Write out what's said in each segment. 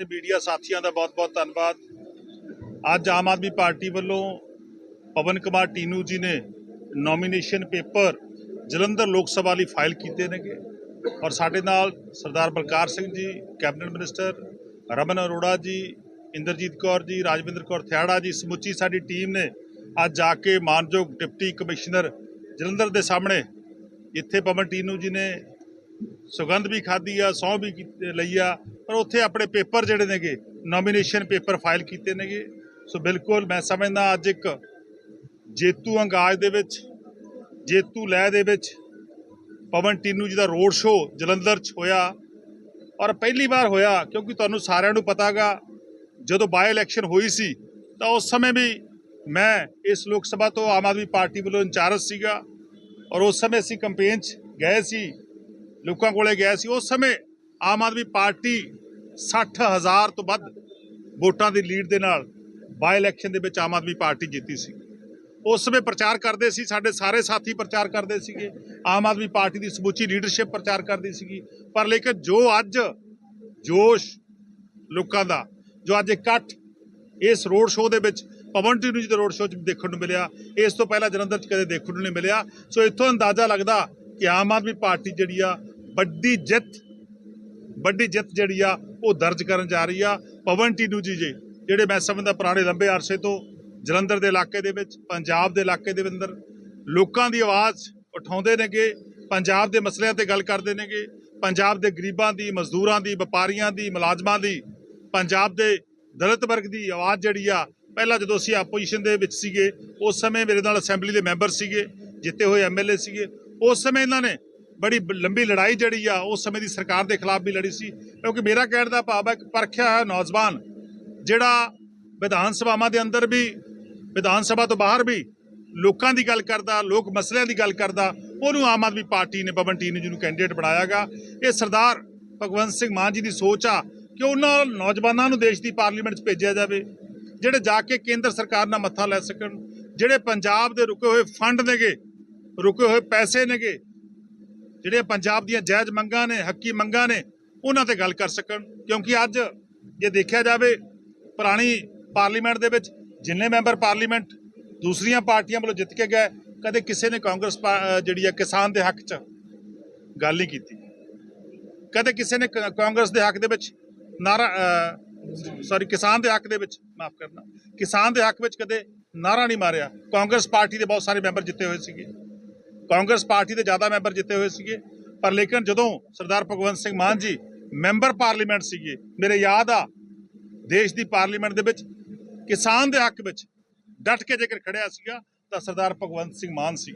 ਤੇ ਮੀਡੀਆ ਸਾਥੀਆਂ ਦਾ ਬਹੁਤ-ਬਹੁਤ ਧੰਨਵਾਦ। ਅੱਜ ਆਮ ਆਦਮੀ ਪਾਰਟੀ ਵੱਲੋਂ ਪਵਨ ਕੁਮਾਰ ਟੀਨੂ ਜੀ ਨੇ ਨੋਮੀਨੇਸ਼ਨ ਪੇਪਰ ਜਲੰਧਰ ਲੋਕ ਸਭਾ ਲਈ ਫਾਈਲ ਕੀਤੇ ਨੇਗੇ ਔਰ ਸਾਡੇ ਨਾਲ ਸਰਦਾਰ ਬਲਕਾਰ ਸਿੰਘ ਜੀ ਕੈਬਨਿਟ ਮਿਨਿਸਟਰ ਰਮਨ ਅਰੋੜਾ ਜੀ, ਇੰਦਰਜੀਤ ਕੌਰ ਜੀ, ਰਾਜਵਿੰਦਰ ਕੌਰ ਥਿਆੜਾ ਜੀ ਸਮੁੱਚੀ ਸਾਡੀ ਟੀਮ ਨੇ ਅੱਜ ਜਾ ਕੇ ਮਾਨਯੋਗ ਡਿਪਟੀ ਕਮਿਸ਼ਨਰ ਜਲੰਧਰ ਦੇ ਸਾਹਮਣੇ ਇੱਥੇ ਪਵਨ ਟੀਨੂ ਜੀ ਨੇ ਸੁਗੰਧ ਵੀ ਖਾਧੀ ਆ ਸਹੁੰ ਵੀ ਲਈ ਆ, ਪਰ ਉੱਥੇ ਆਪਣੇ ਪੇਪਰ ਜਿਹੜੇ ਨੇਗੇ ਨੋਮੀਨੇਸ਼ਨ ਪੇਪਰ ਫਾਈਲ ਕੀਤੇ ਨੇਗੇ। ਸੋ ਬਿਲਕੁਲ ਮੈਂ ਸਮਝਦਾ ਅੱਜ ਇੱਕ ਜੇਤੂ ਅੰਗਾਜ ਦੇ ਵਿੱਚ, ਜੇਤੂ ਲਹਿ ਦੇ ਵਿੱਚ, ਪਵਨ ਟੀਨੂ ਜੀ ਦਾ ਰੋਡ ਸ਼ੋਅ ਜਲੰਧਰ 'ਚ ਹੋਇਆ। ਔਰ ਪਹਿਲੀ ਵਾਰ ਹੋਇਆ, ਕਿਉਂਕਿ ਤੁਹਾਨੂੰ ਸਾਰਿਆਂ ਨੂੰ ਪਤਾਗਾ, ਜਦੋਂ ਬਾਈ ਇਲੈਕਸ਼ਨ ਹੋਈ ਸੀ, ਤਾਂ ਉਸ ਸਮੇਂ ਵੀ ਮੈਂ ਇਸ ਲੋਕ ਸਭਾ ਤੋਂ ਆਮ ਆਦਮੀ ਪਾਰਟੀ ਵੱਲੋਂ ਇੰਚਾਰਜ ਸੀਗਾ। ਔਰ ਉਸ ਸਮੇਂ ਅਸੀਂ ਕੰਪੇਨ 'ਚ ਗਏ ਸੀ। ਲੋਕਾਂ ਕੋਲੇ ਗਿਆ ਸੀ, ਉਸ ਸਮੇਂ ਆਮ ਆਦਮੀ ਪਾਰਟੀ 60000 ਤੋਂ ਵੱਧ ਵੋਟਾਂ ਦੀ ਲੀਡ ਦੇ ਨਾਲ ਬਾਈ ਇਲੈਕਸ਼ਨ ਦੇ ਵਿੱਚ ਆਮ ਆਦਮੀ ਪਾਰਟੀ ਜਿੱਤੀ ਸੀ। ਉਸ ਸਮੇਂ ਪ੍ਰਚਾਰ ਕਰਦੇ ਸੀ, ਸਾਡੇ ਸਾਰੇ ਸਾਥੀ ਪ੍ਰਚਾਰ ਕਰਦੇ ਸੀਗੇ, ਆਮ ਆਦਮੀ ਪਾਰਟੀ ਦੀ ਸਮੁੱਚੀ ਲੀਡਰਸ਼ਿਪ ਪ੍ਰਚਾਰ ਕਰਦੀ ਸੀਗੀ। ਪਰ ਲੇਕਿਨ ਜੋ ਅੱਜ ਜੋਸ਼ ਲੋਕਾਂ ਦਾ, ਜੋ ਅੱਜ ਇਕੱਠ ਇਸ ਰੋਡ ਸ਼ੋਅ ਦੇ ਵਿੱਚ, ਪਵਨ ਟੀਨੂ ਜੀ ਦੇ ਰੋਡ ਸ਼ੋਅ 'ਚ ਦੇਖਣ ਨੂੰ ਮਿਲਿਆ, ਇਸ ਤੋਂ ਪਹਿਲਾਂ ਜਲੰਧਰ 'ਚ ਕਦੇ ਦੇਖਣ ਨੂੰ ਨਹੀਂ ਮਿਲਿਆ। ਸੋ ਇੱਥੋਂ ਅੰਦਾਜ਼ਾ ਲੱਗਦਾ ਕਿ ਆਮ ਆਦਮੀ ਪਾਰਟੀ ਜਿਹੜੀ ਆ, ਵੱਡੀ ਜਿੱਤ ਵੱਡੀ ਜਿੱਤ ਜਿਹੜੀ ਆ, ਉਹ ਦਰਜ ਕਰਨ ਜਾ ਰਹੀ ਆ। ਪਵਨ ਟੀਨੂ ਜੀ ਜੀ, ਜਿਹੜੇ ਮੈਂ ਸਮਝਦਾ ਪੁਰਾਣੇ ਲੰਬੇ ਅਰਸੇ ਤੋਂ ਜਲੰਧਰ ਦੇ ਇਲਾਕੇ ਦੇ ਵਿੱਚ, ਪੰਜਾਬ ਦੇ ਇਲਾਕੇ ਦੇ ਅੰਦਰ ਲੋਕਾਂ ਦੀ ਆਵਾਜ਼ ਉਠਾਉਂਦੇ ਨੇਗੇ, ਪੰਜਾਬ ਦੇ ਮਸਲਿਆਂ ਤੇ ਗੱਲ ਕਰਦੇ ਨੇਗੇ, ਪੰਜਾਬ ਦੇ ਗਰੀਬਾਂ ਦੀ, ਮਜ਼ਦੂਰਾਂ ਦੀ, ਵਪਾਰੀਆਂ ਦੀ, ਮੁਲਾਜ਼ਮਾਂ ਦੀ, ਪੰਜਾਬ ਦੇ ਦਲਿਤ ਵਰਗ ਦੀ ਆਵਾਜ਼ ਜਿਹੜੀ ਆ, ਪਹਿਲਾਂ ਜਦੋਂ ਅਸੀਂ ਆਪੋਜੀਸ਼ਨ ਦੇ ਵਿੱਚ ਸੀਗੇ, ਉਸ ਸਮੇਂ ਮੇਰੇ ਨਾਲ ਅਸੈਂਬਲੀ ਦੇ ਮੈਂਬਰ ਸੀਗੇ, ਜਿੱਤੇ ਹੋਏ ਐਮਐਲਏ ਸੀਗੇ ਉਸ ਸਮੇਂ ਇਹਨਾਂ ਨੇ ਬੜੀ ਲੰਬੀ ਲੜਾਈ ਜਿਹੜੀ ਆ, ਉਸ ਸਮੇਂ ਦੀ ਸਰਕਾਰ ਦੇ ਖਿਲਾਫ ਵੀ ਲੜੀ ਸੀ। ਕਿਉਂਕਿ ਮੇਰਾ ਕਹਿਣ ਦਾ ਭਾਵ ਹੈ ਕਿ ਪਰਖਿਆ ਹੋਇਆ ਨੌਜਵਾਨ, ਜਿਹੜਾ ਵਿਧਾਨ ਸਭਾਵਾਂ ਦੇ ਅੰਦਰ ਵੀ, ਵਿਧਾਨ ਸਭਾ ਤੋਂ ਬਾਹਰ ਵੀ ਲੋਕਾਂ ਦੀ ਗੱਲ ਕਰਦਾ, ਲੋਕ ਮਸਲਿਆਂ ਦੀ ਗੱਲ ਕਰਦਾ, ਉਹਨੂੰ ਆਮ ਆਦਮੀ ਪਾਰਟੀ ਨੇ, ਪਵਨ ਟੀਨੂ ਜੀ ਨੂੰ ਕੈਂਡੀਡੇਟ ਬਣਾਇਆਗਾ। ਇਹ ਸਰਦਾਰ ਭਗਵੰਤ ਸਿੰਘ ਮਾਨ ਜੀ ਦੀ ਸੋਚ ਆ ਕਿ ਉਹਨਾਂ ਨੌਜਵਾਨਾਂ ਨੂੰ ਦੇਸ਼ ਦੀ ਪਾਰਲੀਮੈਂਟ 'ਚ ਭੇਜਿਆ ਜਾਵੇ, ਜਿਹੜੇ ਜਾ ਕੇ ਕੇਂਦਰ ਸਰਕਾਰ ਨਾਲ ਮੱਥਾ ਲੈ ਸਕਣ, ਜਿਹੜੇ ਪੰਜਾਬ ਦੇ ਰੁਕੇ ਹੋਏ ਫੰਡ ਨੇਗੇ ਰੁਕੇ ਹੋਏ ਪੈਸੇ ਨੇਗੇ। ਜਿਹੜੇ ਪੰਜਾਬ ਦੀਆਂ ਜਾਇਜ਼ ਮੰਗਾਂ ਨੇ, ਹੱਕੀ ਮੰਗਾਂ ਨੇ, ਉਹਨਾਂ ਤੇ ਗੱਲ ਕਰ ਸਕਣ। ਕਿਉਂਕਿ ਅੱਜ ਜੇ ਦੇਖਿਆ ਜਾਵੇ, ਪੁਰਾਣੀ ਪਾਰਲੀਮੈਂਟ ਦੇ ਵਿੱਚ ਜਿੰਨੇ ਮੈਂਬਰ ਪਾਰਲੀਮੈਂਟ ਦੂਸਰੀਆਂ ਪਾਰਟੀਆਂ ਵੱਲੋਂ ਜਿੱਤ ਕੇ ਗਏ, ਕਦੇ ਕਿਸੇ ਨੇ ਕਾਂਗਰਸ ਪਾ- ਜਿਹੜੀ ਹੈ ਕਿਸਾਨ ਦੇ ਹੱਕ 'ਚ ਗੱਲ ਨਹੀਂ ਕੀਤੀ। ਕਦੇ ਕਿਸੇ ਨੇ ਕ- ਕਾਂਗਰਸ ਦੇ ਹੱਕ ਦੇ ਵਿੱਚ ਨਾਰਾ ਸੌਰੀ, ਕਿਸਾਨ ਦੇ ਹੱਕ ਦੇ ਵਿੱਚ, ਮਾਫ ਕਰਨਾ, ਕਿਸਾਨ ਦੇ ਹੱਕ ਵਿੱਚ ਕਦੇ ਨਾਰਾ ਨਹੀਂ ਮਾਰਿਆ। ਕਾਂਗਰਸ ਪਾਰਟੀ ਦੇ ਬਹੁਤ ਸਾਰੇ ਮੈਂਬਰ ਜਿੱਤੇ ਹੋਏ ਸੀਗੇ। ਕਾਂਗਰਸ ਪਾਰਟੀ ਦੇ ਜ਼ਿਆਦਾ ਮੈਂਬਰ ਜਿੱਤੇ ਹੋਏ ਸੀਗੇ। ਪਰ ਲੇਕਿਨ ਜਦੋਂ ਸਰਦਾਰ ਭਗਵੰਤ ਸਿੰਘ ਮਾਨ ਜੀ ਮੈਂਬਰ ਪਾਰਲੀਮੈਂਟ ਸੀਗੇ, ਮੇਰੇ ਯਾਦ ਆ ਦੇਸ਼ ਦੀ ਪਾਰਲੀਮੈਂਟ ਦੇ ਵਿੱਚ, ਕਿਸਾਨ ਦੇ ਹੱਕ ਵਿੱਚ ਡਟ ਕੇ ਜੇਕਰ ਖੜਿਆ ਸੀਗਾ, ਤਾਂ ਸਰਦਾਰ ਭਗਵੰਤ ਸਿੰਘ ਮਾਨ ਸੀ।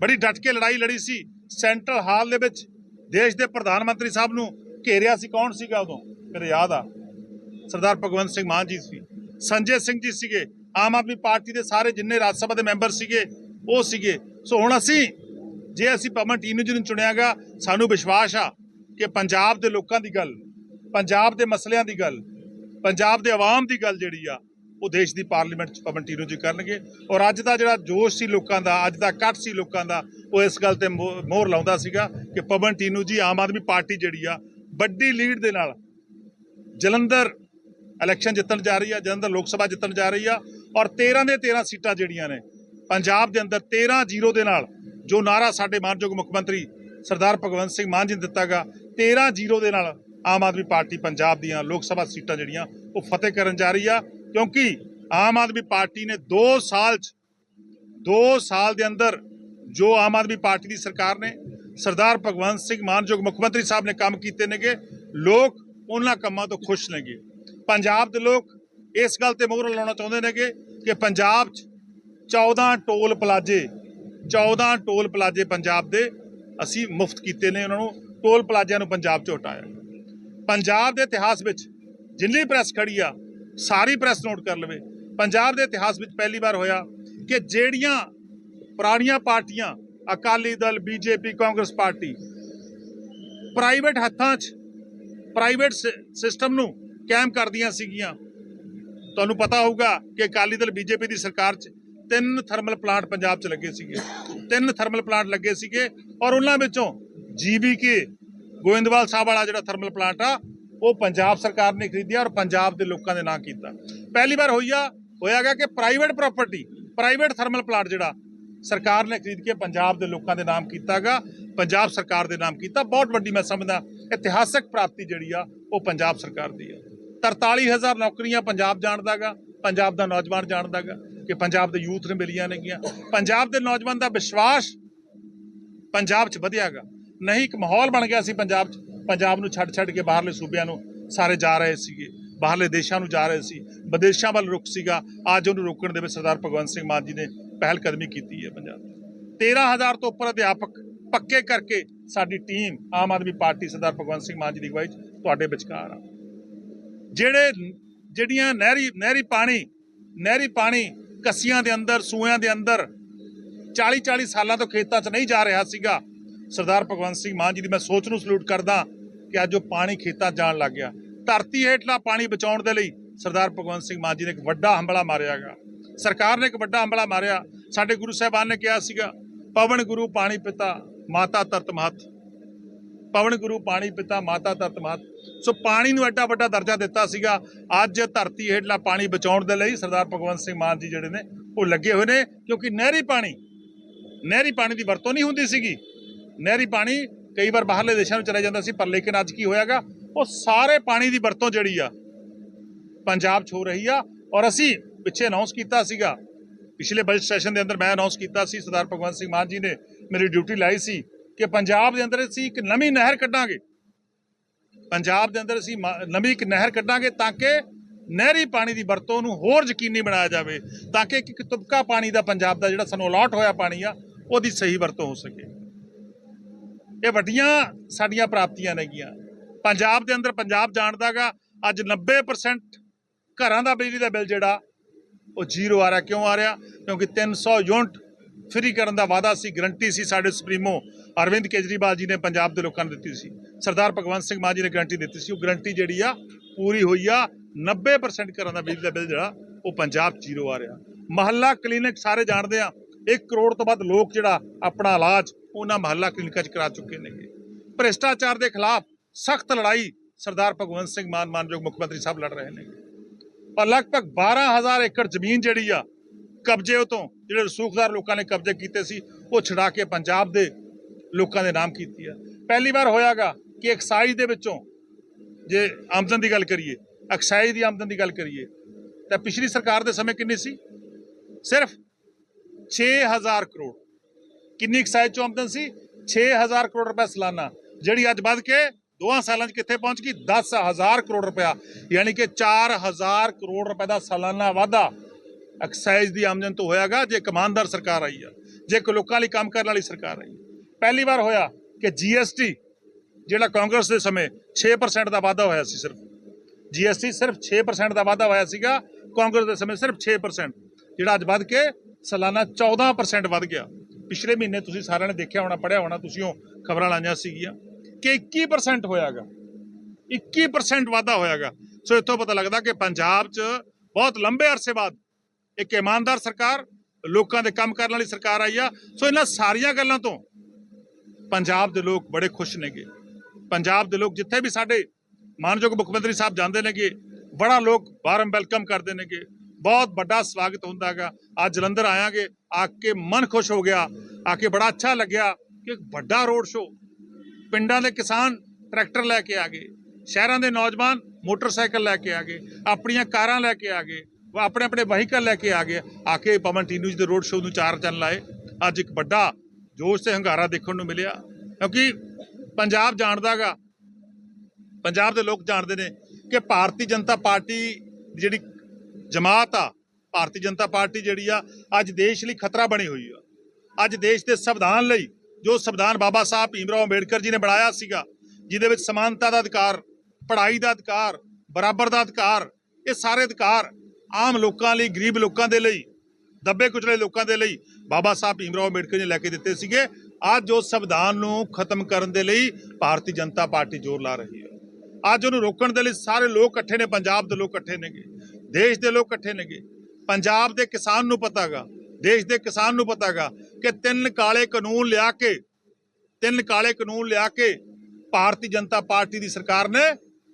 ਬੜੀ ਡਟ ਕੇ ਲੜਾਈ ਲੜੀ ਸੀ। ਸੈਂਟਰਲ ਹਾਲ ਦੇ ਵਿੱਚ ਦੇਸ਼ ਦੇ ਪ੍ਰਧਾਨ ਮੰਤਰੀ ਸਾਹਿਬ ਨੂੰ ਘੇਰਿਆ ਸੀ ਕੌਣ ਸੀਗਾ ਉਦੋਂ? ਮੇਰੇ ਯਾਦ ਆ, ਸਰਦਾਰ ਭਗਵੰਤ ਸਿੰਘ ਮਾਨ ਜੀ ਸੀ। ਸੰਜੇ ਸਿੰਘ ਜੀ ਸੀਗੇ। ਆਮ ਆਦਮੀ ਪਾਰਟੀ ਦੇ ਸਾਰੇ ਜਿੰਨੇ ਰਾਜ ਸਭਾ ਦੇ ਮੈਂਬਰ ਸੀਗੇ ਉਹ ਸੀਗੇ। ਸੋ ਹੁਣ ਅਸੀਂ, ਜੇ ਅਸੀਂ ਪਵਨ ਟੀਨੂ ਜੀ ਨੂੰ ਚੁਣਿਆਗਾ, ਸਾਨੂੰ ਵਿਸ਼ਵਾਸ ਆ ਕਿ ਪੰਜਾਬ ਦੇ ਲੋਕਾਂ ਦੀ ਗੱਲ, ਪੰਜਾਬ ਦੇ ਮਸਲਿਆਂ ਦੀ ਗੱਲ, ਪੰਜਾਬ ਦੇ ਆਵਾਮ ਦੀ ਗੱਲ ਜਿਹੜੀ ਆ, ਉਹ ਦੇਸ਼ ਦੀ ਪਾਰਲੀਮੈਂਟ ਚ ਪਵਨ ਟੀਨੂ ਜੀ ਕਰਨਗੇ। ਔਰ ਅੱਜ ਦਾ ਜਿਹੜਾ ਜੋਸ਼ ਸੀ ਲੋਕਾਂ ਦਾ, ਅੱਜ ਦਾ ਕੱਟ ਸੀ ਲੋਕਾਂ ਦਾ, ਉਹ ਇਸ ਗੱਲ ਤੇ ਮੋ- ਮੋਹਰ ਲਾਉਂਦਾ ਸੀਗਾ ਕਿ ਪਵਨ ਟੀਨੂ ਜੀ ਆਮ ਆਦਮੀ ਪਾਰਟੀ ਜਿਹੜੀ ਆ, ਵੱਡੀ ਲੀਡ ਦੇ ਨਾਲ ਜਲੰਧਰ ਇਲੈਕਸ਼ਨ ਜਿੱਤਣ ਜਾ ਰਹੀ ਆ, ਜਲੰਧਰ ਲੋਕ ਸਭਾ ਜਿੱਤਣ ਜਾ ਰਹੀ ਆ, ਔਰ 13 ਦੇ 13 ਸੀਟਾਂ ਜਿਹੜੀਆਂ ਨੇ ਪੰਜਾਬ ਦੇ ਅੰਦਰ 13 ਜ਼ੀਰੋ ਦੇ ਨਾਲ ਜੋ ਨਾਰਾ ਸਾਡੇ ਮਾਨਯੋਗ ਮੁੱਖ ਮੰਤਰੀ ਸਰਦਾਰ ਭਗਵੰਤ ਸਿੰਘ ਮਾਨ ਜੀ ਨੇ ਦਿੱਤਾਗਾ 13 ਜ਼ੀਰੋ ਦੇ ਨਾਲ ਆਮ ਆਦਮੀ ਪਾਰਟੀ ਪੰਜਾਬ ਦੀਆਂ ਲੋਕ ਸਭਾ ਸੀਟਾਂ ਜਿਹੜੀਆਂ ਉਹ ਫਤਿਹ ਕਰਨ ਜਾ ਰਹੀ ਆ। ਕਿਉਂਕਿ ਆਮ ਆਦਮੀ ਪਾਰਟੀ ਨੇ 2 ਸਾਲ 'ਚ 2 ਸਾਲ ਦੇ ਅੰਦਰ ਜੋ ਆਮ ਆਦਮੀ ਪਾਰਟੀ ਦੀ ਸਰਕਾਰ ਨੇ ਸਰਦਾਰ ਭਗਵੰਤ ਸਿੰਘ ਮਾਨਯੋਗ ਮੁੱਖ ਮੰਤਰੀ ਸਾਹਿਬ ਨੇ ਕੰਮ ਕੀਤੇ ਨੇਗੇ, ਲੋਕ ਉਹਨਾਂ ਕੰਮਾਂ ਤੋਂ ਖੁਸ਼ ਨੇਗੇ। ਪੰਜਾਬ ਦੇ ਲੋਕ ਇਸ ਗੱਲ ਤੇ ਮੋਹਰ ਲਾਉਣਾ ਚਾਹੁੰਦੇ ਨੇਗੇ ਕਿ ਪੰਜਾਬ 'ਚ 14 ਟੋਲ ਪਲਾਜੇ 14 ਟੋਲ ਪਲਾਜੇ ਪੰਜਾਬ ਦੇ ਅਸੀਂ ਮੁਫਤ ਕੀਤੇ ਨੇ ਉਹਨਾਂ ਨੂੰ, ਟੋਲ ਪਲਾਜ਼ਿਆਂ ਨੂੰ ਪੰਜਾਬ 'ਚ ਹਟਾਇਆ। ਪੰਜਾਬ ਦੇ ਇਤਿਹਾਸ ਵਿੱਚ ਜਿੰਨੀ ਪ੍ਰੈਸ ਖੜੀ ਆ, ਸਾਰੀ ਪ੍ਰੈਸ ਨੋਟ ਕਰ ਲਵੇ। ਪੰਜਾਬ ਦੇ ਇਤਿਹਾਸ ਵਿੱਚ ਪਹਿਲੀ ਵਾਰ ਹੋਇਆ ਕਿ ਜਿਹੜੀਆਂ ਪੁਰਾਣੀਆਂ ਪਾਰਟੀਆਂ, Akali Dal, BJP, Congress party, private ਹੱਥਾਂ 'ਚ, ਪ੍ਰਾਈਵੇਟ ਸਿਸਟਮ ਨੂੰ ਕਾਇਮ ਕਰਦੀਆਂ ਸੀਗੀਆਂ। ਤੁਹਾਨੂੰ ਪਤਾ ਹੋਊਗਾ ਕਿ ਅਕਾਲੀ ਦਲ, ਬੀਜੇਪੀ ਦੀ ਸਰਕਾਰ 'ਚ ਤਿੰਨ ਥਰਮਲ ਪਲਾਂਟ ਪੰਜਾਬ 'ਚ ਲੱਗੇ ਸੀਗੇ। ਤਿੰਨ ਥਰਮਲ ਪਲਾਂਟ ਲੱਗੇ ਸੀਗੇ ਔਰ ਉਹਨਾਂ ਵਿੱਚੋਂ ਜੀਬੀਕੇ ਗੋਇੰਦਵਾਲ ਸਾਹਿਬ ਵਾਲਾ ਜਿਹੜਾ ਥਰਮਲ ਪਲਾਂਟ ਆ, ਉਹ ਪੰਜਾਬ ਸਰਕਾਰ ਨੇ ਖਰੀਦਿਆ ਔਰ ਪੰਜਾਬ ਦੇ ਲੋਕਾਂ ਦੇ ਨਾਂ ਕੀਤਾ। ਪਹਿਲੀ ਵਾਰ ਹੋਈਆ ਹੋਇਆ ਗਿਆ ਕਿ private property private thermal plant ਜਿਹੜਾ ਸਰਕਾਰ ਨੇ ਖਰੀਦ ਕੇ ਪੰਜਾਬ ਦੇ ਲੋਕਾਂ ਦੇ ਨਾਮ ਕੀਤਾਗਾ, ਪੰਜਾਬ ਸਰਕਾਰ ਦੇ ਨਾਮ ਕੀਤਾ। ਬਹੁਤ ਵੱਡੀ ਮੈਂ ਸਮਝਦਾ, ਇਤਿਹਾਸਕ ਪ੍ਰਾਪਤੀ ਜਿਹੜੀ ਆ, ਉਹ ਪੰਜਾਬ ਸਰਕਾਰ ਦੀ ਆ। 43000 ਨੌਕਰੀਆਂ ਪੰਜਾਬ ਜਾਣਦਾਗਾ, ਪੰਜਾਬ ਦਾ ਨੌਜਵਾਨ ਜਾਣਦਾਗਾ। ਕਿ ਪੰਜਾਬ ਦੇ ਯੂਥ ਨੇ ਮਿਲੀਆਂ ਨੇਗੀਆਂ। ਪੰਜਾਬ ਦੇ ਨੌਜਵਾਨ ਦਾ ਵਿਸ਼ਵਾਸ ਪੰਜਾਬ 'ਚ ਵਧਿਆਗਾ ਨਹੀਂ ਇੱਕ ਮਾਹੌਲ ਬਣ ਗਿਆ ਸੀ ਪੰਜਾਬ 'ਚ। ਪੰਜਾਬ ਨੂੰ ਛੱਡ ਛੱਡ ਕੇ ਬਾਹਰਲੇ ਸੂਬਿਆਂ ਨੂੰ ਸਾਰੇ ਜਾ ਰਹੇ ਸੀਗੇ। ਬਾਹਰਲੇ ਦੇਸ਼ਾਂ ਨੂੰ ਜਾ ਰਹੇ ਸੀ। ਵਿਦੇਸ਼ਾਂ ਵੱਲ ਰੁਖ ਸੀਗਾ। ਅੱਜ ਉਹਨੂੰ ਰੋਕਣ ਦੇ ਵਿੱਚ ਸਰਦਾਰ ਭਗਵੰਤ ਸਿੰਘ ਮਾਨ ਜੀ ਨੇ ਪਹਿਲ ਕਦਮੀ ਕੀਤੀ ਹੈ ਪੰਜਾਬ 'ਚ। 13000 ਤੋਂ ਉੱਪਰ ਅਧਿਆਪਕ ਪੱਕੇ ਕਰਕੇ ਸਾਡੀ ਟੀਮ, ਆਮ ਆਦਮੀ ਪਾਰਟੀ ਸਰਦਾਰ ਭਗਵੰਤ ਸਿੰਘ ਮਾਨ ਜੀ ਦੀ ਅਗਵਾਈ 'ਚ ਤੁਹਾਡੇ ਵਿਚਕਾਰ ਆ। ਜਿਹੜੇ, ਜਿਹੜੀਆਂ ਨਹਿਰੀ ਨਹਿਰੀ ਪਾਣੀ ਨਹਿਰੀ ਪਾਣੀ ਕੱਸੀਆਂ ਦੇ ਅੰਦਰ ਸੂਆਂ ਦੇ ਅੰਦਰ 40 40 ਸਾਲਾਂ ਤੋਂ ਖੇਤਾਂ 'ਚ ਨਹੀਂ ਜਾ ਰਿਹਾ ਸੀਗਾ। ਸਰਦਾਰ ਭਗਵੰਤ ਸਿੰਘ ਮਾਨ ਜੀ ਦੀ ਮੈਂ ਸੋਚ ਨੂੰ ਸਲੂਟ ਕਰਦਾ ਕਿ ਅੱਜ ਉਹ ਪਾਣੀ ਖੇਤਾਂ 'ਚ ਜਾਣ ਲੱਗ ਗਿਆ। ਧਰਤੀ ਹੇਠਲਾ ਪਾਣੀ ਬਚਾਉਣ ਦੇ ਲਈ ਸਰਦਾਰ ਭਗਵੰਤ ਸਿੰਘ ਮਾਨ ਜੀ ਨੇ ਇੱਕ ਵੱਡਾ ਹੰਬਲਾ ਮਾਰਿਆਗਾ ਸਰਕਾਰ ਨੇ ਇੱਕ ਵੱਡਾ ਹੰਬਲਾ ਮਾਰਿਆ। ਸਾਡੇ ਗੁਰੂ ਸਾਹਿਬਾਨ ਨੇ ਕਿਹਾ ਸੀਗਾ, ਪਵਨ ਗੁਰੂ ਪਾਣੀ ਪਿਤਾ, ਮਾਤਾ ਤਰਤ ਮਹਤ। ਪਵਨ ਗੁਰੂ, ਪਾਣੀ ਪਿਤਾ, ਮਾਤਾ ਤਰਤ ਮਹਤ। ਸੋ ਪਾਣੀ ਨੂੰ ਐਡਾ ਵੱਡਾ ਦਰਜਾ ਦਿੱਤਾ ਸੀਗਾ। ਅੱਜ ਧਰਤੀ ਹੇਠਲਾ ਪਾਣੀ ਬਚਾਉਣ ਦੇ ਲਈ ਸਰਦਾਰ ਭਗਵੰਤ ਸਿੰਘ ਮਾਨ ਜੀ ਜਿਹੜੇ ਨੇ, ਉਹ ਲੱਗੇ ਹੋਏ ਨੇ, ਕਿਉਂਕਿ ਨਹਿਰੀ ਪਾਣੀ ਨਹਿਰੀ ਪਾਣੀ ਦੀ ਵਰਤੋਂ ਨਹੀਂ ਹੁੰਦੀ ਸੀਗੀ। ਨਹਿਰੀ ਪਾਣੀ ਕਈ ਵਾਰ ਬਾਹਰਲੇ ਦੇਸ਼ਾਂ ਨੂੰ ਚਲਾ ਜਾਂਦਾ ਸੀ, ਪਰ ਲੇਕਿਨ ਅੱਜ ਕੀ ਹੋਇਆਗਾ? ਉਹ ਸਾਰੇ ਪਾਣੀ ਦੀ ਵਰਤੋਂ ਜਿਹੜੀ ਆ, ਪੰਜਾਬ 'ਚ ਹੋ ਰਹੀ ਆ। ਔਰ ਅਸੀਂ ਪਿੱਛੇ ਅਨਾਉਂਸ ਕੀਤਾ ਸੀਗਾ। ਪਿਛਲੇ ਬਜਟ ਸੈਸ਼ਨ ਦੇ ਅੰਦਰ ਮੈਂ ਅਨਾਉਂਸ ਕੀਤਾ ਸੀ, ਸਰਦਾਰ ਭਗਵੰਤ ਸਿੰਘ ਮਾਨ ਜੀ ਨੇ ਮੇਰੀ ਡਿਊਟੀ ਲਾਈ ਸੀ। ਕਿ ਪੰਜਾਬ ਦੇ ਅੰਦਰ ਅਸੀਂ ਇੱਕ ਨਵੀਂ ਨਹਿਰ ਕੱਢਾਂਗੇ। ਪੰਜਾਬ ਦੇ ਅੰਦਰ ਅਸੀਂ ਨਵੀਂ ਇੱਕ ਨਹਿਰ ਕੱਢਾਂਗੇ ਤਾਂ ਕਿ ਨਹਿਰੀ ਪਾਣੀ ਦੀ ਵਰਤੋਂ ਨੂੰ ਹੋਰ ਯਕੀਨੀ ਬਣਾਇਆ ਜਾਵੇ, ਤਾਂ ਕਿ ਇੱਕ ਤੁਪਕਾ ਪਾਣੀ ਦਾ ਪੰਜਾਬ ਦਾ ਜਿਹੜਾ ਸਾਨੂੰ ਅਲਾਟ ਹੋਇਆ ਪਾਣੀ ਆ, ਉਹਦੀ ਸਹੀ ਵਰਤੋਂ ਹੋ ਸਕੇ। ਇਹ ਵੱਡੀਆਂ ਸਾਡੀਆਂ ਪ੍ਰਾਪਤੀਆਂ ਨੇਗੀਆਂ ਪੰਜਾਬ ਦੇ ਅੰਦਰ ਪੰਜਾਬ ਜਾਣਦਾਗਾ ਅੱਜ 90% ਘਰਾਂ ਦਾ ਬਿਜਲੀ ਦਾ ਬਿੱਲ ਜਿਹੜਾ, ਉਹ ਜ਼ੀਰੋ ਆ ਰਿਹਾ। ਕਿਉਂ ਆ ਰਿਹਾ? ਕਿਉਂਕਿ 300 ਯੂਨਿਟ ਫ੍ਰੀ ਕਰਨ ਦਾ ਵਾਅਦਾ ਸੀ, ਗਰੰਟੀ ਸੀ ਸਾਡੇ ਸੁਪਰੀਮੋ। ਅਰਵਿੰਦ ਕੇਜਰੀਵਾਲ ਜੀ ਨੇ ਪੰਜਾਬ ਦੇ ਲੋਕਾਂ ਨੂੰ ਦਿੱਤੀ ਸੀ। ਸਰਦਾਰ ਭਗਵੰਤ ਸਿੰਘ ਮਾਨ ਜੀ ਨੇ ਗਰੰਟੀ ਦਿੱਤੀ ਸੀ। ਉਹ ਗਰੰਟੀ ਜਿਹੜੀ ਆ, ਪੂਰੀ ਹੋਈ ਆ। 90% ਘਰਾਂ ਦਾ ਬਿਜਲੀ ਦਾ ਬਿੱਲ ਜਿਹੜਾ, ਉਹ ਪੰਜਾਬ ਜ਼ੀਰੋ ਆ ਰਿਹਾ। ਮਹੱਲਾ ਕਲੀਨਿਕ ਸਾਰੇ ਜਾਣਦੇ ਆ। 1 ਕਰੋੜ ਤੋਂ ਵੱਧ ਲੋਕ ਜਿਹੜਾ ਆਪਣਾ ਇਲਾਜ ਉਹਨਾਂ ਮਹੱਲਾ ਕਲੀਨਿਕਾਂ 'ਚ ਕਰਾ ਚੁੱਕੇ ਨੇਗੇ। ਭ੍ਰਿਸ਼ਟਾਚਾਰ ਦੇ ਖਿਲਾਫ ਸਖਤ ਲੜਾਈ ਸਰਦਾਰ ਭਗਵੰਤ ਸਿੰਘ ਮਾਨ ਮਾਨਯੋਗ ਮੁੱਖ ਮੰਤਰੀ ਸਾਹਿਬ ਲੜ ਰਹੇ ਨੇ ਪਰ ਲਗਭਗ 12000 ਏਕੜ ਜ਼ਮੀਨ ਜਿਹੜੀ ਆ, ਕਬਜ਼ੇ ਤੋਂ ਜਿਹੜੇ ਰਸੂਖਦਾਰ ਲੋਕਾਂ ਨੇ ਕਬਜ਼ੇ ਕੀਤੇ ਸੀ, ਉਹ ਛਡਾ ਕੇ ਪੰਜਾਬ ਦੇ ਲੋਕਾਂ ਦੇ ਨਾਮ ਕੀਤੀ ਆ। ਪਹਿਲੀ ਵਾਰ ਹੋਇਆਗਾ ਕਿ ਐਕਸਾਈਜ਼ ਦੇ ਵਿੱਚੋਂ ਜੇ ਆਮਦਨ ਦੀ ਗੱਲ ਕਰੀਏ, ਐਕਸਾਈਜ਼ ਦੀ ਆਮਦਨ ਦੀ ਗੱਲ ਕਰੀਏ, ਤਾਂ ਪਿਛਲੀ ਸਰਕਾਰ ਦੇ ਸਮੇਂ ਕਿੰਨੀ ਸੀ? ਸਿਰਫ 6000 ਕਰੋੜ। ਕਿੰਨੀ ਐਕਸਾਈਜ਼ ਚੋਂ ਆਮਦਨ ਸੀ? 6000 ਕਰੋੜ ਰੁਪਏ ਸਾਲਾਨਾ, ਜਿਹੜੀ ਅੱਜ ਵੱਧ ਕੇ ਦੋਆਂ ਸਾਲਾਂ 'ਚ ਕਿੱਥੇ ਪਹੁੰਚ ਗਈ? 10000 ਕਰੋੜ ਰੁਪਇਆ। ਯਾਨੀ ਕਿ 4000 ਕਰੋੜ ਰੁਪਏ ਦਾ ਸਾਲਾਨਾ ਵਾਧਾ ਐਕਸਾਈਜ਼ ਦੀ ਆਮਦਨ ਤੋਂ ਹੋਇਆਗਾ, ਜੇ ਇੱਕ ਇਮਾਨਦਾਰ ਸਰਕਾਰ ਆਈ ਆ, ਜੇ ਇੱਕ ਲੋਕਾਂ ਲਈ ਕੰਮ ਕਰਨ ਵਾਲੀ ਸਰਕਾਰ ਆਈ ਪਹਿਲੀ ਵਾਰ ਹੋਇਆ ਕਿ ਜੀਐਸਟੀ ਜਿਹੜਾ ਕਾਂਗਰਸ ਦੇ ਸਮੇਂ 6% ਦਾ ਵਾਧਾ ਹੋਇਆ ਸੀ ਸਿਰਫ। ਜੀਐਸਟੀ ਸਿਰਫ 6% ਦਾ ਵਾਧਾ ਹੋਇਆ ਸੀਗਾ, ਕਾਂਗਰਸ ਦੇ ਸਮੇਂ ਸਿਰਫ 6% ਜਿਹੜਾ ਅੱਜ ਵੱਧ ਕੇ ਸਾਲਾਨਾ 14% ਵੱਧ ਗਿਆ। ਪਿਛਲੇ ਮਹੀਨੇ ਤੁਸੀਂ ਸਾਰਿਆਂ ਨੇ ਦੇਖਿਆ ਹੋਣਾ ਪੜਿਆ ਹੋਣਾ, ਤੁਸੀਂ ਉਹ ਖਬਰਾਂ ਲਾਈਆਂ ਸੀਗੀਆਂ ਕਿ 21% ਹੋਇਆਗਾ। 21% ਵਾਧਾ ਹੋਇਆਗਾ। ਸੋ ਇੱਥੋਂ ਪਤਾ ਲੱਗਦਾ ਕਿ ਪੰਜਾਬ 'ਚ ਬਹੁਤ ਲੰਬੇ ਅਰਸੇ ਬਾਅਦ ਇੱਕ ਇਮਾਨਦਾਰ ਸਰਕਾਰ, ਲੋਕਾਂ ਦੇ ਕੰਮ ਕਰਨ ਵਾਲੀ ਸਰਕਾਰ ਆਈ ਆ। ਸੋ ਇਹਨਾਂ ਸਾਰੀਆਂ ਗੱਲਾਂ ਤੋਂ ਪੰਜਾਬ ਦੇ ਲੋਕ ਬੜੇ ਖੁਸ਼ ਨੇਗੇ। ਪੰਜਾਬ ਦੇ ਲੋਕ ਜਿੱਥੇ ਵੀ ਸਾਡੇ ਮਾਨਯੋਗ ਮੁੱਖ ਮੰਤਰੀ ਸਾਹਿਬ ਜਾਂਦੇ ਨੇਗੇ, ਬੜਾ ਲੋਕ ਵਾਰਮ ਵੈਲਕਮ ਕਰਦੇ ਨੇਗੇ। ਬਹੁਤ ਵੱਡਾ ਸਵਾਗਤ ਹੁੰਦਾ ਹੈਗਾ। ਅੱਜ ਜਲੰਧਰ ਆਇਆਗੇ, ਆ ਕੇ ਮਨ ਖੁਸ਼ ਹੋ ਗਿਆ, ਆ ਕੇ ਬੜਾ ਅੱਛਾ ਲੱਗਿਆ ਕਿ ਇੱਕ ਵੱਡਾ ਰੋਡ ਸ਼ੋ ਪਿੰਡਾਂ ਦੇ ਕਿਸਾਨ ਟਰੈਕਟਰ ਲੈ ਕੇ ਆ ਗਏ, ਸ਼ਹਿਰਾਂ ਦੇ ਨੌਜਵਾਨ ਮੋਟਰਸਾਈਕਲ ਲੈ ਕੇ ਆ ਗਏ, ਆਪਣੀਆਂ ਕਾਰਾਂ ਲੈ ਕੇ ਆ ਗਏ ਆਪਣੇ ਆਪਣੇ ਵਹੀਕਲ ਲੈ ਕੇ ਆ ਗਏ। ਆ ਕੇ ਪਵਨ ਟੀਨੂ ਜੀ ਦੇ ਰੋਡ ਸ਼ੋਅ ਨੂੰ ਚਾਰ ਚੰਨ ਲਾਏ। ਅੱਜ ਇੱਕ ਵੱਡਾ ਜੋਸ਼ ਤੇ ਹੰਗਾਰਾ ਦੇਖਣ ਨੂੰ ਮਿਲਿਆ। ਕਿਉਂਕਿ ਪੰਜਾਬ ਜਾਣਦਾਗਾ, ਪੰਜਾਬ ਦੇ ਲੋਕ ਜਾਣਦੇ ਨੇ ਕਿ ਭਾਰਤੀ ਜਨਤਾ ਪਾਰਟੀ ਦੀ ਜਿਹੜੀ ਜਮਾਤ ਆ, ਭਾਰਤੀ ਜਨਤਾ ਪਾਰਟੀ ਜਿਹੜੀ ਆ, ਅੱਜ ਦੇਸ਼ ਲਈ ਖਤਰਾ ਬਣੀ ਹੋਈ ਆ। ਅੱਜ ਦੇਸ਼ ਦੇ ਸੰਵਿਧਾਨ ਲਈ ਜੋ ਸੰਵਿਧਾਨ ਬਾਬਾ ਸਾਹਿਬ ਭੀਮਰਾਓ ਅੰਬੇਡਕਰ ਜੀ ਨੇ ਬਣਾਇਆ ਸੀਗਾ, ਜਿਹਦੇ ਵਿੱਚ ਸਮਾਨਤਾ ਦਾ ਅਧਿਕਾਰ, ਪੜ੍ਹਾਈ ਦਾ ਅਧਿਕਾਰ, ਬਰਾਬਰ ਦਾ ਅਧਿਕਾਰ, ਇਹ ਸਾਰੇ ਅਧਿਕਾਰ ਆਮ ਲੋਕਾਂ ਲਈ, ਗਰੀਬ ਲੋਕਾਂ ਦੇ ਲਈ, ਦੱਬੇ ਕੁਚਲੇ ਲੋਕਾਂ ਦੇ ਲਈ ਬਾਬਾ ਸਾਹਿਬ ਭੀਮਰਾਓ ਅੰਬੇਡਕਰ ਨੇ ਲੈ ਕੇ ਦਿੱਤੇ ਸੀਗੇ। ਅੱਜ ਉਹ ਸੰਵਿਧਾਨ ਨੂੰ ਖਤਮ ਕਰਨ ਦੇ ਲਈ ਭਾਰਤੀ ਜਨਤਾ ਪਾਰਟੀ ਜ਼ੋਰ ਲਾ ਰਹੀ ਹੈ। ਅੱਜ ਉਹਨੂੰ ਰੋਕਣ ਦੇ ਲਈ ਸਾਰੇ ਲੋਕ ਇਕੱਠੇ ਨੇ, ਪੰਜਾਬ ਦੇ ਲੋਕ ਇਕੱਠੇ ਨੇਗੇ, ਦੇਸ਼ ਦੇ ਲੋਕ ਇਕੱਠੇ ਨੇਗੇ। ਪੰਜਾਬ ਦੇ ਕਿਸਾਨ ਨੂੰ ਪਤਾਗਾ, ਦੇਸ਼ ਦੇ ਕਿਸਾਨ ਨੂੰ ਪਤਾਗਾ ਕਿ ਤਿੰਨ ਕਾਲੇ ਕਾਨੂੰਨ ਲਿਆ ਕੇ, ਤਿੰਨ ਕਾਲੇ ਕਾਨੂੰਨ ਲਿਆ ਕੇ ਭਾਰਤੀ ਜਨਤਾ ਪਾਰਟੀ ਦੀ ਸਰਕਾਰ ਨੇ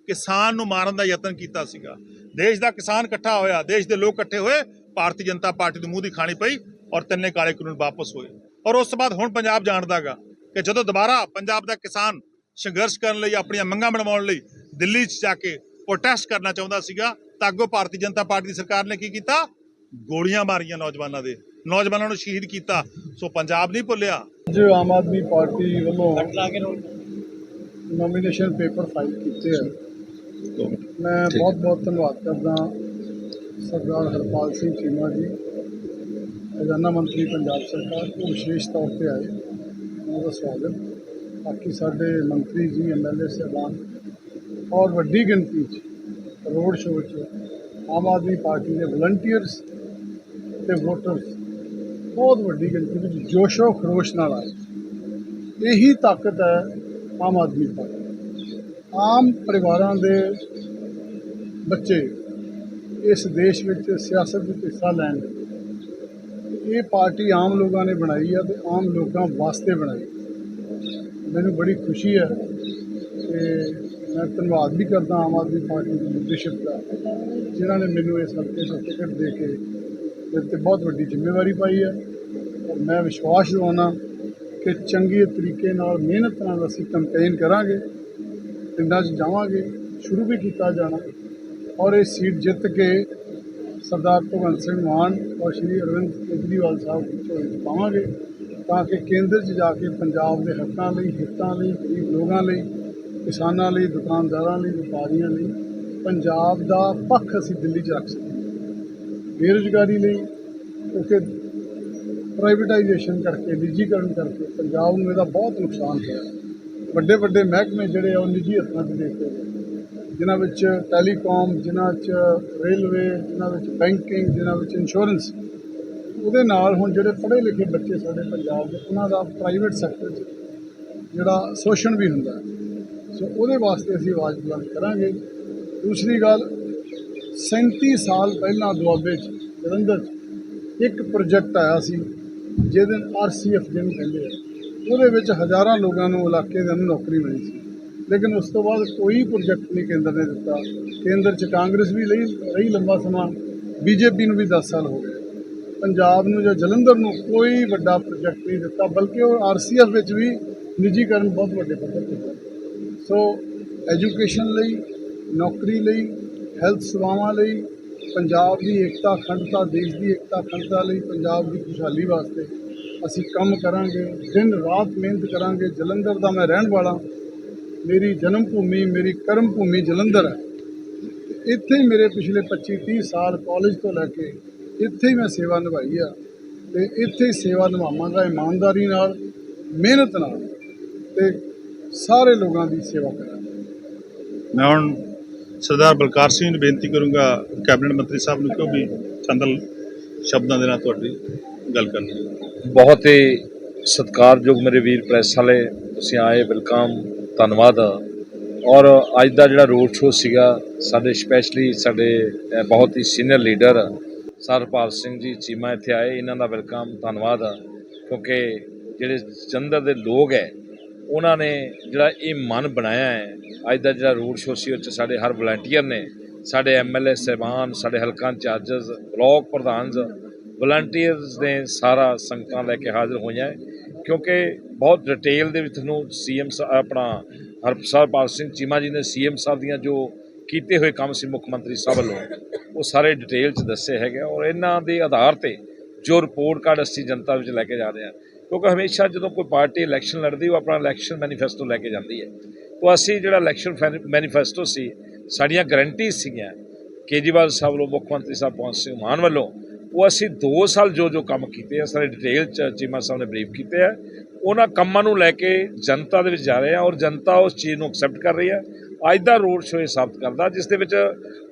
ਕਿਸਾਨ ਨੂੰ ਮਾਰਨ ਦਾ ਯਤਨ ਕੀਤਾ ਸੀਗਾ। ਦੇਸ਼ ਦਾ ਕਿਸਾਨ ਇਕੱਠਾ ਹੋਇਆ, ਦੇਸ਼ ਦੇ ਲੋਕ ਇਕੱਠੇ ਹੋਏ, ਭਾਰਤੀ ਜਨਤਾ ਪਾਰਟੀ ਨੂੰ ਮੂੰਹ ਦੀ ਖਾਣੀ ਪਈ। ਔਰ ਤਿੰਨੇ ਕਾਲੇ ਕਾਨੂੰਨ ਵਾਪਸ ਹੋਏ। ਔਰ ਉਸ ਤੋਂ ਬਾਅਦ ਹੁਣ ਪੰਜਾਬ ਜਾਣਦਾਗਾ ਕਿ ਜਦੋਂ ਦੁਬਾਰਾ ਪੰਜਾਬ ਦਾ ਕਿਸਾਨ ਸੰਘਰਸ਼ ਕਰਨ ਲਈ ਆਪਣੀਆਂ ਮੰਗਾਂ ਮਨਵਾਉਣ ਲਈ ਦਿੱਲੀ 'ਚ ਜਾ ਕੇ ਪ੍ਰੋਟੈਸਟ ਕਰਨਾ ਚਾਹੁੰਦਾ ਸੀਗਾ ਤਾਂ ਅੱਗੋਂ ਭਾਰਤੀ ਜਨਤਾ ਪਾਰਟੀ ਦੀ ਸਰਕਾਰ ਨੇ ਕੀ ਕੀਤਾ? ਗੋਲੀਆਂ ਮਾਰੀਆਂ ਨੌਜਵਾਨਾਂ ਦੇ। ਨੌਜਵਾਨਾਂ ਨੂੰ ਸ਼ਹੀਦ ਕੀਤਾ। ਸੋ ਪੰਜਾਬ ਨਹੀਂ ਭੁੱਲਿਆ। ਅੱਜ ਆਮ ਆਦਮੀ ਪਾਰਟੀ ਵੱਲੋਂ ਨੋਮੀਨੇਸ਼ਨ ਪੇਪਰ ਫਾਈਲ ਕੀਤੇ ਆ। ਮੈਂ ਬਹੁਤ ਬਹੁਤ ਧੰਨਵਾਦ ਕਰਦਾ ਸਰਦਾਰ ਹਰਪਾਲ ਸਿੰਘ ਚੀਮਾ ਜੀ। ਖਜ਼ਾਨਾ ਮੰਤਰੀ ਪੰਜਾਬ ਸਰਕਾਰ ਉਹ ਵਿਸ਼ੇਸ਼ ਤੌਰ ਤੇ ਆਏ। ਉਹਨਾਂ ਦਾ ਸਵਾਗਤ ਬਾਕੀ ਸਾਡੇ ਮੰਤਰੀ ਜੀ ਐਮਐਲਏ ਸਾਹਿਬਾਨ ਔਰ ਵੱਡੀ ਗਿਣਤੀ 'ਚ ਰੋਡ ਸ਼ੋਅ 'ਚ ਆਮ ਆਦਮੀ ਪਾਰਟੀ ਦੇ ਵਲੰਟੀਅਰਸ ਤੇ ਵੋਟਰਸ ਬਹੁਤ ਵੱਡੀ ਗਿਣਤੀ ਵਿੱਚ ਜੋਸ਼ੋ ਖਰੋਸ਼ ਨਾਲ ਆਏ। ਇਹੀ ਤਾਕਤ ਹੈ ਆਮ ਆਦਮੀ ਪਾਰਟੀ ਆਮ ਪਰਿਵਾਰਾਂ ਦੇ ਬੱਚੇ ਇਸ ਦੇਸ਼ ਵਿੱਚ ਸਿਆਸਤ ਵਿੱਚ ਹਿੱਸਾ ਲੈਣ ਇਹ ਪਾਰਟੀ ਆਮ ਲੋਕਾਂ ਨੇ ਬਣਾਈ ਹੈ ਤੇ ਆਮ ਲੋਕਾਂ ਵਾਸਤੇ ਬਣਾਈ। ਮੈਨੂੰ ਬੜੀ ਖੁਸ਼ੀ ਹੈ ਤੇ ਮੈਂ ਧੰਨਵਾਦ ਵੀ ਕਰਦਾ ਆਮ ਆਦਮੀ ਪਾਰਟੀ ਦੀ ਲੀਡਰਸ਼ਿਪ ਦਾ, ਜਿਨ੍ਹਾਂ ਨੇ ਮੈਨੂੰ ਇਸ ਹਲਕੇ ਤੋਂ ਟਿਕਟ ਦੇ ਕੇ ਮੇਰੇ ਤੇ ਬਹੁਤ ਵੱਡੀ ਜ਼ਿੰਮੇਵਾਰੀ ਪਾਈ ਹੈ। ਔਰ ਮੈਂ ਵਿਸ਼ਵਾਸ ਦਿਵਾਉਣਾ ਕਿ ਚੰਗੇ ਤਰੀਕੇ ਨਾਲ ਮਿਹਨਤ ਨਾਲ ਅਸੀਂ ਕੰਪੇਨ ਕਰਾਂਗੇ, ਪਿੰਡਾਂ 'ਚ ਜਾਵਾਂਗੇ, ਸ਼ੁਰੂ ਵੀ ਕੀਤਾ ਜਾਣਾ ਔਰ ਇਹ ਸੀਟ ਜਿੱਤ ਕੇ ਸਰਦਾਰ ਭਗਵੰਤ ਸਿੰਘ ਮਾਨ ਔਰ ਸ਼੍ਰੀ ਅਰਵਿੰਦ ਕੇਜਰੀਵਾਲ ਸਾਹਿਬ ਦੀ ਪਾਵਾਂਗੇ ਤਾਂ ਕਿ ਕੇਂਦਰ 'ਚ ਜਾ ਕੇ ਪੰਜਾਬ ਦੇ ਹੱਕਾਂ ਲਈ, ਹਿੱਤਾਂ ਲਈ, ਗਰੀਬ ਲੋਕਾਂ ਲਈ, ਕਿਸਾਨਾਂ ਲਈ, ਦੁਕਾਨਦਾਰਾਂ ਲਈ, ਵਪਾਰੀਆਂ ਲਈ ਪੰਜਾਬ ਦਾ ਪੱਖ ਅਸੀਂ ਦਿੱਲੀ 'ਚ ਰੱਖ ਸਕੀਏ। ਬੇਰੁਜ਼ਗਾਰੀ ਲਈ ਕਿਉਂਕਿ ਪ੍ਰਾਈਵੇਟਾਈਜੇਸ਼ਨ ਕਰਕੇ, ਨਿੱਜੀਕਰਨ ਕਰਕੇ ਪੰਜਾਬ ਨੂੰ ਇਹਦਾ ਬਹੁਤ ਨੁਕਸਾਨ ਹੋਇਆ। ਵੱਡੇ ਵੱਡੇ ਮਹਿਕਮੇ ਜਿਹੜੇ ਆ ਉਹ ਨਿੱਜੀ ਹੱਥਾਂ 'ਚ ਦੇ ਦਿੱਤੇ ਗਏ ਜਿਨ੍ਹਾਂ ਵਿੱਚ ਟੈਲੀਕਾਮ, ਜਿਨ੍ਹਾਂ 'ਚ ਰੇਲਵੇ, ਜਿਨ੍ਹਾਂ ਵਿੱਚ ਬੈਂਕਿੰਗ, ਜਿਨ੍ਹਾਂ ਵਿੱਚ ਇੰਸ਼ੋਰੈਂਸ, ਉਹਦੇ ਨਾਲ ਹੁਣ ਜਿਹੜੇ ਪੜ੍ਹੇ ਲਿਖੇ ਬੱਚੇ ਸਾਡੇ ਪੰਜਾਬ ਦੇ, ਉਹਨਾਂ ਦਾ ਪ੍ਰਾਈਵੇਟ ਸੈਕਟਰ 'ਚ ਜਿਹੜਾ ਸ਼ੋਸ਼ਣ ਵੀ ਹੁੰਦਾ ਸੋ ਉਹਦੇ ਵਾਸਤੇ ਅਸੀਂ ਆਵਾਜ਼ ਬੁਲੰਦ ਕਰਾਂਗੇ। ਦੂਸਰੀ ਗੱਲ 37 ਸਾਲ ਪਹਿਲਾਂ ਦੁਆਬੇ 'ਚ, ਜਲੰਧਰ 'ਚ ਇੱਕ ਪ੍ਰੋਜੈਕਟ ਆਇਆ ਸੀ, ਜਿਹਦੇ ਆਰਸੀਐਫ ਜਿਹਨੂੰ ਕਹਿੰਦੇ ਆ। ਉਹਦੇ ਵਿੱਚ ਹਜ਼ਾਰਾਂ ਲੋਕਾਂ ਨੂੰ ਇਲਾਕੇ ਦੇ ਨੂੰ ਨੌਕਰੀ ਮਿਲੀ ਸੀ। ਲੇਕਿਨ ਉਸ ਤੋਂ ਬਾਅਦ ਕੋਈ ਪ੍ਰੋਜੈਕਟ ਨਹੀਂ ਕੇਂਦਰ ਨੇ ਦਿੱਤਾ। ਕੇਂਦਰ 'ਚ ਕਾਂਗਰਸ ਵੀ ਲਈ ਰਹੀ ਲੰਬਾ ਸਮਾਂ। ਬੀਜੇਪੀ ਨੂੰ ਵੀ 10 ਸਾਲ ਹੋ ਗਏ। ਪੰਜਾਬ ਨੂੰ ਜਾਂ ਜਲੰਧਰ ਨੂੰ ਕੋਈ ਵੱਡਾ ਪ੍ਰੋਜੈਕਟ ਨਹੀਂ ਦਿੱਤਾ, ਬਲਕਿ ਉਹ ਆਰਸੀਐਫ ਵਿੱਚ ਵੀ ਨਿੱਜੀਕਰਨ ਬਹੁਤ ਵੱਡੇ ਪੱਧਰ ਤੇ ਸੋ ਐਜੂਕੇਸ਼ਨ ਲਈ, ਨੌਕਰੀ ਲਈ ਹੈਲਥ ਸੇਵਾਵਾਂ ਲਈ, ਪੰਜਾਬ ਦੀ ਏਕਤਾ, ਅਖੰਡਤਾ, ਦੇਸ਼ ਦੀ ਏਕਤਾ, ਅਖੰਡਤਾ ਲਈ ਪੰਜਾਬ ਦੀ ਖੁਸ਼ਹਾਲੀ ਵਾਸਤੇ ਅਸੀਂ ਕੰਮ ਕਰਾਂਗੇ, ਦਿਨ ਰਾਤ ਮਿਹਨਤ ਕਰਾਂਗੇ। ਜਲੰਧਰ ਦਾ ਮੈਂ ਰਹਿਣ ਵਾਲਾ ਮੇਰੀ ਜਨਮ ਭੂਮੀ ਮੇਰੀ ਕਰਮ ਭੂਮੀ ਜਲੰਧਰ ਹੈ। ਇੱਥੇ ਹੀ ਮੇਰੇ ਪਿਛਲੇ 25 30 ਸਾਲ ਕਾਲਜ ਤੋਂ ਲੈ ਕੇ ਇੱਥੇ ਹੀ ਮੈਂ ਸੇਵਾ ਨਿਭਾਈ ਆ ਤੇ ਇੱਥੇ ਹੀ ਸੇਵਾ ਨਿਭਾਵਾਂਗਾ ਇਮਾਨਦਾਰੀ ਨਾਲ ਮਿਹਨਤ ਨਾਲ ਤੇ ਸਾਰੇ ਲੋਕਾਂ ਦੀ ਸੇਵਾ ਕਰਾਂਗਾ। ਮੈਂ ਹੁਣ ਸਰਦਾਰ ਬਲਕਾਰ ਸਿੰਘ ਨੂੰ ਬੇਨਤੀ ਕਰੂੰਗਾ ਕੈਬਨਿਟ ਮੰਤਰੀ ਸਾਹਿਬ ਨੂੰ ਕਿਉਂ ਵੀ ਚੰਦਲ ਸ਼ਬਦਾਂ ਦੇ ਨਾਲ ਤੁਹਾਡੀ ਗੱਲ ਕਰਨੀ ਬਹੁਤ ਹੀ ਸਤਿਕਾਰਯੋਗ ਮੇਰੇ ਵੀਰ ਪ੍ਰੈਸ ਵਾਲੇ ਤੁਸੀਂ ਆਏ ਵੈਲਕਮ। ਧੰਨਵਾਦ। ਔਰ ਅੱਜ ਦਾ ਜਿਹੜਾ ਰੋਡ ਸ਼ੋਅ ਸੀਗਾ, ਸਾਡੇ ਸਪੈਸ਼ਲੀ ਸਾਡੇ ਬਹੁਤ ਹੀ ਸੀਨੀਅਰ ਲੀਡਰ ਸਰਪਾਲ ਸਿੰਘ ਜੀ ਚੀਮਾ ਇੱਥੇ ਆਏ, ਇਹਨਾਂ ਦਾ ਵੈਲਕਮ ਧੰਨਵਾਦ। ਕਿਉਂਕਿ ਜਿਹੜੇ ਜੰਦਰ ਦੇ ਲੋਕ ਹੈ, ਉਹਨਾਂ ਨੇ ਜਿਹੜਾ ਇਹ ਮਨ ਬਣਾਇਆ ਹੈ, ਅੱਜ ਦਾ ਜਿਹੜਾ ਰੋਡ ਸ਼ੋਅ ਸੀ, ਉਹ 'ਚ ਸਾਡੇ ਹਰ ਵਲੰਟੀਅਰ ਨੇ, ਸਾਡੇ ਐਮਐਲਏ ਸਹਿਬਾਨ, ਸਾਡੇ ਹਲਕਾ ਇੰਚਾਰਜਸ, ਬਲਾਕ ਪ੍ਰਧਾਨਸ ਵਲੰਟੀਅਰਸ ਨੇ ਸਾਰਾ ਸੰਗਤਾਂ ਲੈ ਕੇ ਹਾਜ਼ਰ ਹੋਈਆਂ। ਕਿਉਂਕਿ ਬਹੁਤ ਡਿਟੇਲ ਦੇ ਵਿੱਚ ਤੁਹਾਨੂੰ ਸੀਐਮ ਆਪਣਾ ਹਰਪ੍ਰਸਾਦ ਸਿੰਘ ਚੀਮਾ ਜੀ ਨੇ ਸੀਐਮ ਸਾਹਿਬ ਦੀਆਂ ਜੋ ਕੀਤੇ ਹੋਏ ਕੰਮ ਸੀ ਮੁੱਖ ਮੰਤਰੀ ਸਾਹਿਬ ਵੱਲੋਂ, ਉਹ ਸਾਰੇ ਡਿਟੇਲ ਚ ਦੱਸੇ ਹੈਗੇ ਆ ਔਰ ਇਹਨਾਂ ਦੇ ਆਧਾਰ ਤੇ ਜੋ ਰਿਪੋਰਟ ਕਾਰਡ ਅਸੀਂ ਜਨਤਾ ਵਿੱਚ ਲੈ ਕੇ ਜਾ ਰਹੇ ਹਾਂ, ਕਿਉਂਕਿ ਹਮੇਸ਼ਾ ਜਦੋਂ ਕੋਈ ਪਾਰਟੀ ਇਲੈਕਸ਼ਨ ਲੜਦੀ, ਉਹ ਆਪਣਾ ਇਲੈਕਸ਼ਨ ਮੈਨੀਫੈਸਟੋ ਲੈ ਕੇ ਜਾਂਦੀ ਹੈ। ਤਾਂ ਅਸੀਂ ਜਿਹੜਾ ਇਲੈਕਸ਼ਨ ਮੈਨੀਫੈਸਟੋ ਸੀ, ਸਾਡੀਆਂ ਗਰੰਟੀ ਸੀਗੀਆਂ, ਕੇਜਰੀਵਾਲ ਸਾਹਿਬ ਵੱਲੋਂ, ਮੁੱਖ ਮੰਤਰੀ ਸਾਹਿਬ ਪਵਨ ਸਿੰਘ ਮਾਨ ਵੱਲੋਂ ਉਹ ਅਸੀਂ 2 ਸਾਲ ਜੋ ਜੋ ਕੰਮ ਕੀਤੇ ਆ, ਸਾਰੇ ਡਿਟੇਲ ਚ ਚੀਮਾ ਸਾਹਿਬ ਨੇ ਬਰੀਫ ਕੀਤੇ ਆ, ਉਹਨਾਂ ਕੰਮਾਂ ਨੂੰ ਲੈ ਕੇ ਜਨਤਾ ਦੇ ਵਿੱਚ ਜਾ ਰਹੇ ਆ ਔਰ ਜਨਤਾ ਉਸ ਚੀਜ਼ ਨੂੰ ਐਕਸੈਪਟ ਕਰ ਰਹੀ ਹੈ ਅੱਜ ਦਾ ਰੋਡ ਸ਼ੋਅ ਇਹ ਸਾਬਤ ਕਰਦਾ, ਜਿਸ ਦੇ ਵਿੱਚ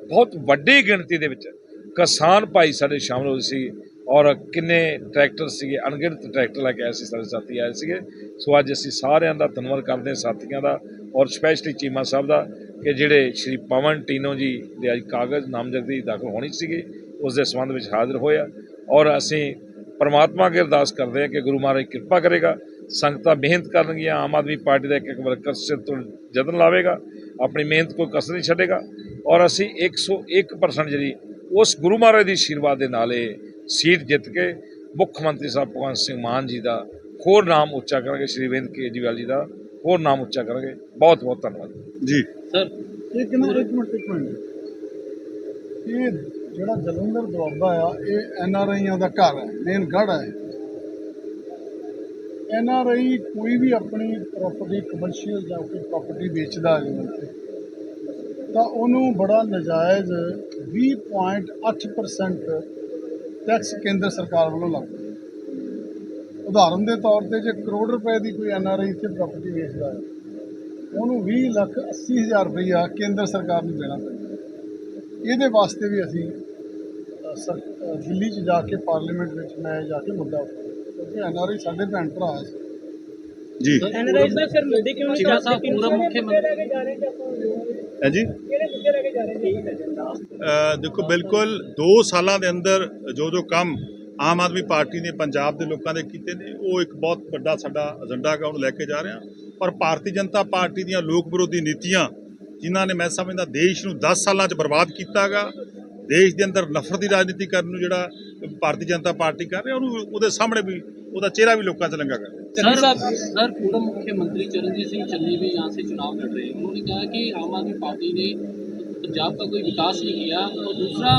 ਬਹੁਤ ਵੱਡੀ ਗਿਣਤੀ ਦੇ ਵਿੱਚ ਕਿਸਾਨ ਭਾਈ ਸਾਡੇ ਸ਼ਾਮਲ ਹੋਏ ਸੀ ਔਰ ਕਿੰਨੇ ਟਰੈਕਟਰ ਸੀਗੇ, ਅਣਗਿਣਤ ਟਰੈਕਟਰ ਲੈ ਕੇ ਆਏ ਸੀ ਸਾਡੇ ਸਾਥੀ ਆਏ ਸੀਗੇ। ਸੋ ਅੱਜ ਅਸੀਂ ਸਾਰਿਆਂ ਦਾ ਧੰਨਵਾਦ ਕਰਦੇ ਹਾਂ ਸਾਥੀਆਂ ਦਾ ਔਰ ਸਪੈਸ਼ਲੀ ਚੀਮਾ ਸਾਹਿਬ ਦਾ, ਕਿ ਜਿਹੜੇ ਸ਼੍ਰੀ ਪਵਨ ਟੀਨੋ ਜੀ ਦੇ ਅੱਜ ਕਾਗਜ਼ ਨਾਮਜ਼ਦਗੀ ਦਾਖਲ ਹੋਣੀ ਸੀਗੀ ਉਸ ਦੇ ਸੰਬੰਧ ਵਿੱਚ ਹਾਜ਼ਰ ਹੋਇਆ ਔਰ ਅਸੀਂ ਪਰਮਾਤਮਾ ਅੱਗੇ ਅਰਦਾਸ ਕਰਦੇ ਹਾਂ ਕਿ ਗੁਰੂ ਮਹਾਰਾਜ ਕਿਰਪਾ ਕਰੇਗਾ ਸੰਗਤਾਂ ਮਿਹਨਤ ਕਰਨਗੀਆਂ ਆਮ ਆਦਮੀ ਪਾਰਟੀ ਦਾ ਇੱਕ ਇੱਕ ਵਰਕਰ ਸਿਰ ਤੋਂ ਜਤਨ ਲਾਵੇਗਾ ਆਪਣੀ ਮਿਹਨਤ ਕੋਈ ਕਸਰ ਨਹੀਂ ਛੱਡੇਗਾ ਔਰ ਅਸੀਂ 101% ਜਿਹੜੀ ਉਸ ਗੁਰੂ ਮਹਾਰਾਜ ਦੀ ਆਸ਼ੀਰਵਾਦ ਦੇ ਨਾਲ ਇਹ ਸੀਟ ਜਿੱਤ ਕੇ ਮੁੱਖ ਮੰਤਰੀ ਸਾਹਿਬ ਭਗਵੰਤ ਸਿੰਘ ਮਾਨ ਜੀ ਦਾ ਹੋਰ ਨਾਮ ਉੱਚਾ ਕਰਾਂਗੇ ਸ਼੍ਰੀ ਅਰਵਿੰਦ ਕੇਜਰੀਵਾਲ ਜੀ ਦਾ ਹੋਰ ਨਾਮ ਉੱਚਾ ਕਰਾਂਗੇ। ਬਹੁਤ ਬਹੁਤ ਧੰਨਵਾਦ। ਜੀ। ਸਰ ਇੱਕ ਮਿੰਟ ਇੱਕ ਮਿੰਟ। ਇਹ ਜਿਹੜਾ ਜਲੰਧਰ ਦੁਆਬਾ ਆ ਇਹ ਐਨ ਆਰ ਆਈਆਂ ਦਾ ਘਰ ਹੈ ਮੇਨ ਗੜ੍ਹ ਹੈ। ਐਨ ਆਰ ਆਈ ਕੋਈ ਵੀ ਆਪਣੀ ਪ੍ਰਾਪਰਟੀ ਕਮਰਸ਼ੀਅਲ ਜਾਂ ਕੋਈ ਪ੍ਰਾਪਰਟੀ ਵੇਚਦਾ ਹੈ ਜਿਵੇਂ ਇੱਥੇ, ਤਾਂ ਉਹਨੂੰ ਬੜਾ ਨਜਾਇਜ਼ 20.8% ਟੈਕਸ ਕੇਂਦਰ ਸਰਕਾਰ ਵੱਲੋਂ ਲੱਗਦਾ ਉਦਾਹਰਨ ਦੇ ਤੌਰ ਤੇ ਜੇ ਕਰੋੜ ਰੁਪਏ ਦੀ ਕੋਈ ਐਨ ਆਰ ਆਈ ਇੱਥੇ ਪ੍ਰਾਪਰਟੀ ਵੇਚਦਾ ਹੈ ਉਹਨੂੰ 20 ਲੱਖ 80 ਹਜ਼ਾਰ ਰੁਪਈਆ ਕੇਂਦਰ ਸਰਕਾਰ ਨੂੰ ਦੇਣਾ ਪੈਂਦਾ। ਇਹਦੇ ਵਾਸਤੇ ਵੀ ਅਸੀਂ ਦਿੱਲੀ 'ਚ ਜਾ ਕੇ ਪਾਰਲੀਮੈਂਟ ਵਿੱਚ ਮੈਂ ਜਾ ਕੇ ਮੁੱਦਾ ਉਠਾਇਆ। ਕਿਉਂਕਿ ਐਨਆਰਆਈ ਸਾਡੇ ਭੈਣ ਭਰਾ ਹੈ ਜੀ। ਐਨਰਾਈਜ਼ ਦਾ ਸਿਰ ਮੁੱਦੇ ਕਿਉਂ ਨਹੀਂ ਸਾਹਿਬ ਪੂਰਾ ਮੁੱਖ ਮੰਤਰੀ ਹੈ ਜੀ? ਕਿਹੜੇ ਮੁੱਦੇ ਲੈ ਕੇ ਜਾ ਰਹੇ ਨੇ ਅ, ਦੇਖੋ ਬਿਲਕੁਲ 2 ਸਾਲਾਂ ਦੇ ਅੰਦਰ ਜੋ ਜੋ ਕੰਮ ਆਮ ਆਦਮੀ ਪਾਰਟੀ ਨੇ ਪੰਜਾਬ ਦੇ ਲੋਕਾਂ ਦੇ ਕੀਤੇ ਨੇ ਉਹ ਇੱਕ ਬਹੁਤ ਵੱਡਾ ਸਾਡਾ ਏਜੰਡਾ ਹੈਗਾ ਉਹਨੂੰ ਲੈ ਕੇ ਜਾ ਰਹੇ ਹਾਂ। ਔਰ ਭਾਰਤੀ ਜਨਤਾ ਪਾਰਟੀ ਦੀਆਂ ਲੋਕ ਵਿਰੋਧੀ ਨੀਤੀਆਂ ਜਿਨ੍ਹਾਂ ਨੇ ਮੈਂ ਸਮਝਦਾ ਦੇਸ਼ ਨੂੰ 10 ਸਾਲਾਂ 'ਚ ਬਰਬਾਦ ਕੀਤਾਗਾ ਦੇਸ਼ ਦੇ ਅੰਦਰ ਨਫ਼ਰਤ ਦੀ ਰਾਜਨੀਤੀ ਕਰਨ ਨੂੰ ਜਿਹੜਾ ਭਾਰਤੀ ਜਨਤਾ ਪਾਰਟੀ ਕਰ ਰਹੀ ਹੈ ਉਹਨੂੰ ਉਹਦੇ ਸਾਹਮਣੇ ਵੀ ਉਹਦਾ ਚਿਹਰਾ ਵੀ ਲੋਕਾਂ 'ਚ ਲੰਗਾ ਕਰ ਰਿਹਾ सर सर पूर्व मुख्यमंत्री चरणजीत सिंह चन्नी भी यहाँ से चुनाव लड़ रहे हैं उन्होंने कहा कि आम आदमी पार्टी ने पंजाब का कोई विकास नहीं किया और दूसरा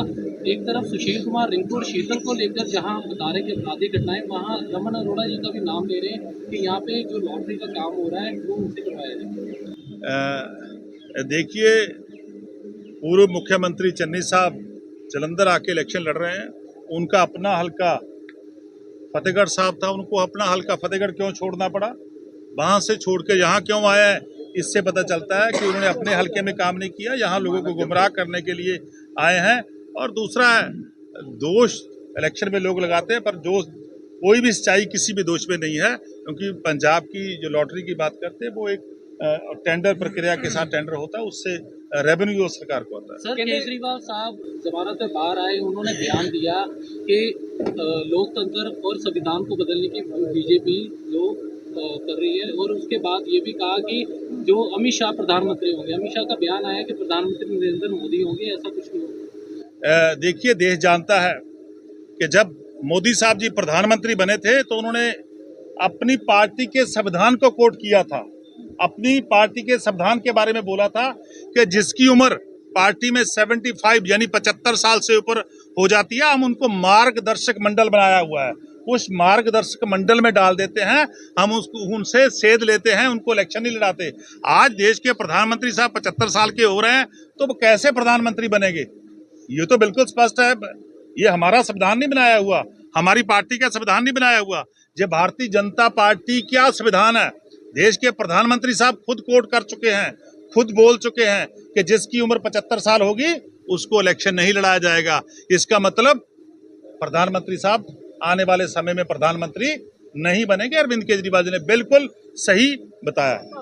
एक तरफ सुशील कुमार रिंकू और शीतल को लेकर जहाँ बता रहे कि अपराधी घटनाएं वहाँ रमन अरोड़ा जी का भी नाम ले रहे हैं कि यहाँ पे जो लॉटरी का काम हो रहा है वो उनसे करवाया जाए अ, देखिए पूर्व मुख्यमंत्री चन्नी साहब जलंधर आके इलेक्शन लड़ रहे हैं। उनका अपना हल्का फतेहगढ़ साहब था, उनको अपना हल्का फतेहगढ़ क्यों छोड़ना पड़ा? वहाँ से छोड़ के यहाँ क्यों आया है? इससे पता चलता है कि उन्होंने अपने हल्के में काम नहीं किया, यहाँ लोगों को गुमराह करने के लिए आए हैं। और दूसरा है, दोष इलेक्शन में लोग लगाते हैं, पर जो कोई भी सच्चाई किसी भी दोष में नहीं है, क्योंकि पंजाब की जो लॉटरी की बात करते हैं, वो एक टेंडर प्रक्रिया के साथ टेंडर होता है उससे रेवेन्यू सरकार को आता है। सर केजरीवाल साहब जमानत में बाहर आए उन्होंने बयान दिया कि लोकतंत्र और संविधान को बदलने की बीजेपी जो कर रही है। और उसके बाद ये भी कहा कि जो अमित शाह प्रधानमंत्री होंगे अमित शाह का बयान आया कि प्रधानमंत्री नरेंद्र मोदी होंगे ऐसा कुछ नहीं होगा। देखिए देश जानता है कि जब मोदी साहब जी प्रधानमंत्री बने थे तो उन्होंने अपनी पार्टी के संविधान को कोट किया था। अपनी पार्टी के संविधान के बारे में बोला था कि जिसकी उम्र पार्टी में 75 यानी 75 साल से ऊपर हो जाती है, हम उनको मार्गदर्शक मंडल बनाया हुआ है। उस मार्गदर्शक मंडल में डाल देते हैं, हम उसको, उनसे सेध लेते हैं, उनको इलेक्शन नहीं लड़ाते। आज देश के प्रधानमंत्री साहब 75 साल के हो रहे हैं तो वो कैसे प्रधानमंत्री बनेंगे? ये तो बिल्कुल स्पष्ट है। ये हमारा संविधान नहीं बनाया हुआ। हमारी पार्टी का संविधान नहीं बनाया हुआ। ये भारतीय जनता पार्टी क्या संविधान है? देश के प्रधानमंत्री साहब खुद कोट कर चुके हैं, खुद बोल चुके हैं कि जिसकी उम्र 75 साल होगी, उसको इलेक्शन नहीं लड़ाया जाएगा। इसका मतलब प्रधानमंत्री साहब आने वाले समय में प्रधानमंत्री नहीं बनेंगे। अरविंद केजरीवाल जी ने बिल्कुल सही बताया है।